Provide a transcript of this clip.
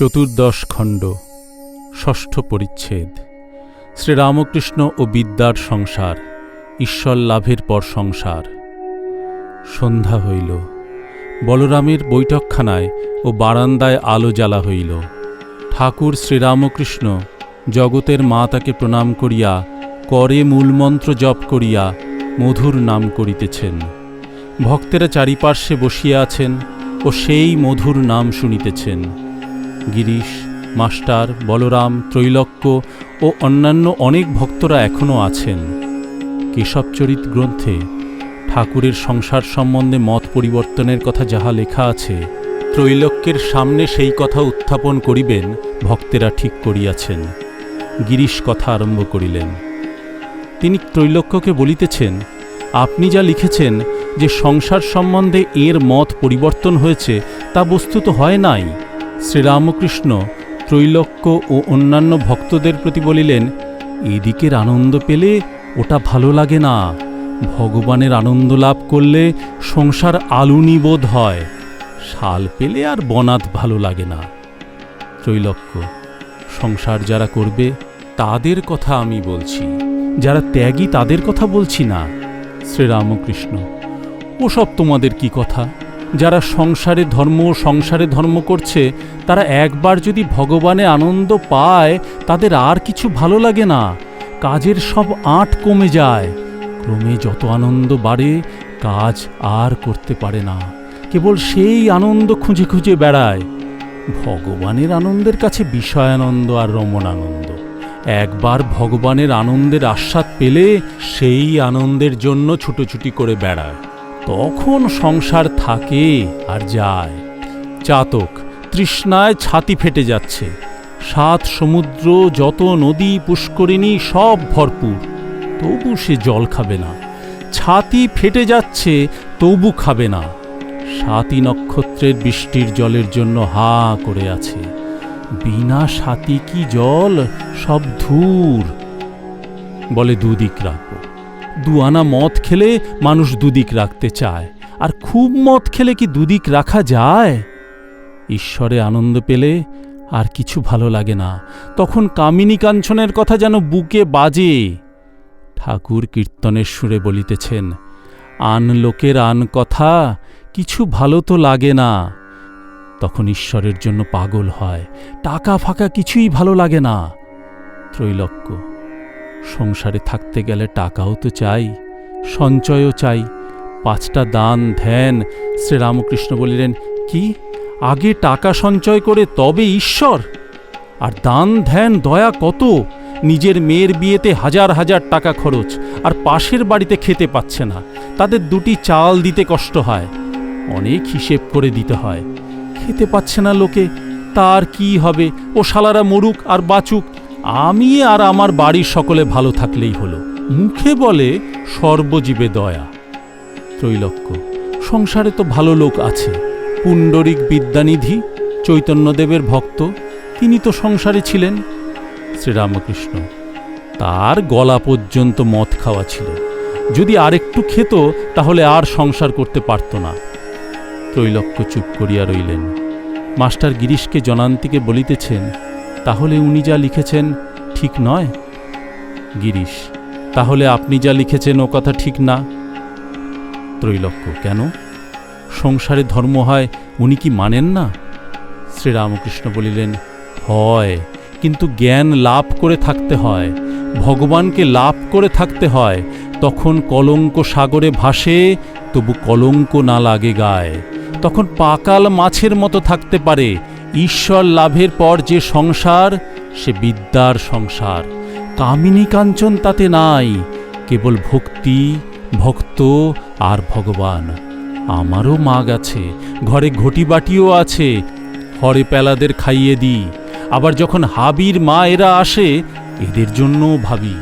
চতুর্দশ খণ্ড, ষষ্ঠ পরিচ্ছেদ। শ্রীরামকৃষ্ণ ও বিদ্যার সংসার, ঈশ্বর লাভের পর সংসার। সন্ধ্যা হইল, বলরামের বৈঠকখানায় ও বারান্দায় আলো জ্বালা হইল। ঠাকুর শ্রীরামকৃষ্ণ জগতের মা তাকে প্রণাম করিয়া, করে মূলমন্ত্র জপ করিয়া মধুর নাম করিতেছেন। ভক্তেরা চারিপার্শ্বে বসিয়া আছেন ও সেই মধুর নাম শুনিতেছেন। গিরিশ, মাস্টার, বলরাম, ত্রৈলক্য ও অন্যান্য অনেক ভক্তরা এখনও আছেন। কেশবচরিত গ্রন্থে ঠাকুরের সংসার সম্বন্ধে মত পরিবর্তনের কথা যাহা লেখা আছে, ত্রৈলোক্যের সামনে সেই কথা উত্থাপন করিবেন ভক্তেরা ঠিক করিয়াছেন। গিরিশ কথা আরম্ভ করিলেন। তিনি ত্রৈলোক্যকে বলিতেছেন, আপনি যা লিখেছেন যে সংসার সম্বন্ধে এর মত পরিবর্তন হয়েছে তা বস্তুত হয় নাই। শ্রীরামকৃষ্ণ ত্রৈলোক্য ও অন্যান্য ভক্তদের প্রতি বলিলেন, এদিকের আনন্দ পেলে ওটা ভালো লাগে না। ভগবানের আনন্দ লাভ করলে সংসার আলুনি বোধ হয়। শাল পেলে আর বনাত ভালো লাগে না। ত্রৈলোক্য, সংসার যারা করবে তাদের কথা আমি বলছি, যারা ত্যাগী তাদের কথা বলছি না। শ্রীরামকৃষ্ণ, ওসব তোমাদের কি কথা? যারা সংসারে ধর্ম সংসারে ধর্ম করছে, তারা একবার যদি ভগবানে আনন্দ পায়, তাদের আর কিছু ভালো লাগে না। কাজের সব আঁট কমে যায়। ক্রমে যত আনন্দ বাড়ে, কাজ আর করতে পারে না। কেবল সেই আনন্দ খুঁজে খুঁজে বেড়ায়। ভগবানের আনন্দের কাছে বিষয়ানন্দ আর রমণানন্দ একবার ভগবানের আনন্দের আস্বাদ পেলে, সেই আনন্দের জন্য ছুটোছুটি করে বেড়ায়। তখন সংসার থাকে আর যায়। চাতক তৃষ্ণায় ছাতি ফেটে যাচ্ছে। সাত সমুদ্র, যত নদী পুষ্করিণী, সব ভরপুর। তবু সে জল খাবে না। ছাতি ফেটে যাচ্ছে, তবু খাবে না। সাতই নক্ষত্রের বৃষ্টির জলের জন্য হা করে আছে। বিনা সাতি কি জল? সব ধূর। বলে দুদিক দুয়ানা মদ খেলে মানুষ দুদিক রাখতে চায়। আর খুব মদ খেলে কি দুদিক রাখা যায়? ঈশ্বরে আনন্দ পেলে আর কিছু ভালো লাগে না। তখন কামিনী কাঞ্চনের কথা যেন বুকে বাজে। ঠাকুর কীর্তনের সুরে বলিতেছেন, আন লোকের আন কথা, কিছু ভালো তো লাগে না। তখন ঈশ্বরের জন্য পাগল হয়, টাকা ফাঁকা কিছুই ভালো লাগে না। ত্রৈলক্য সংসারে থাকতে গেলে টাকাও তো চাই, সঞ্চয়ও চাই। পাঁচটা দান, ধ্যান, শ্রীরামকৃষ্ণ বলিলেন, কি? আগে টাকা সঞ্চয় করে তবে ঈশ্বর? আর দান, ধ্যান, দয়া কত? নিজের মেয়ের বিয়েতে হাজার হাজার টাকা খরচ, আর পাশের বাড়িতে খেতে পাচ্ছে না। তাদের দুটি চাল দিতে কষ্ট হয়, অনেক হিসেব করে দিতে হয়। খেতে পাচ্ছে না লোকে, তার কি হবে? ও শালারা মরুক আর বাঁচুক আমি আর আমার বাড়ির সকলে ভালো থাকলেই হলো। মুখে বলে, সর্বজীবে দয়া। ত্রৈলক্য, সংসারে তো ভালো লোক আছে। পুণ্ডরিক বিদ্যানিধি, চৈতন্যদেবের ভক্ত, তিনি তো সংসারে ছিলেন। শ্রীরামকৃষ্ণ, তার গলা পর্যন্ত মদ খাওয়া ছিল। যদি আরেকটু খেত, তাহলে আর সংসার করতে পারত না। ত্রৈলক্য চুপ করিয়া রইলেন। মাস্টার গিরিশকে জনান্তিকে বলিতেছেন তাহলে উনি যা লিখেছেন ঠিক নয়? গিরিশ, তাহলে আপনি যা লিখেছেন ও কথা ঠিক না? ত্রৈলক্য, কেন? সংসারে ধর্ম হয়, উনি কি মানেন না? শ্রীরামকৃষ্ণ বলিলেন, হয়, কিন্তু জ্ঞান লাভ করে থাকতে হয়, ভগবানকে লাভ করে থাকতে হয়, তখন কলঙ্ক সাগরে ভাসে, তবু কলঙ্ক না লাগে গায়ে, তখন পাকাল মাছের মতো থাকতে পারে ঈশ্বর লাভের পর যে সংসার, সে বিদ্যার সংসার। কামিনী কাঞ্চন তাতে নাই, কেবল ভক্তি, ভক্ত আর ভগবান। আমারও মাগ আছে, ঘরে ঘটি বাটিও আছে, হরে পেলাদের খাইয়ে দিই। আবার যখন হাবির মা এরা আসে, এদের জন্যও ভাবি।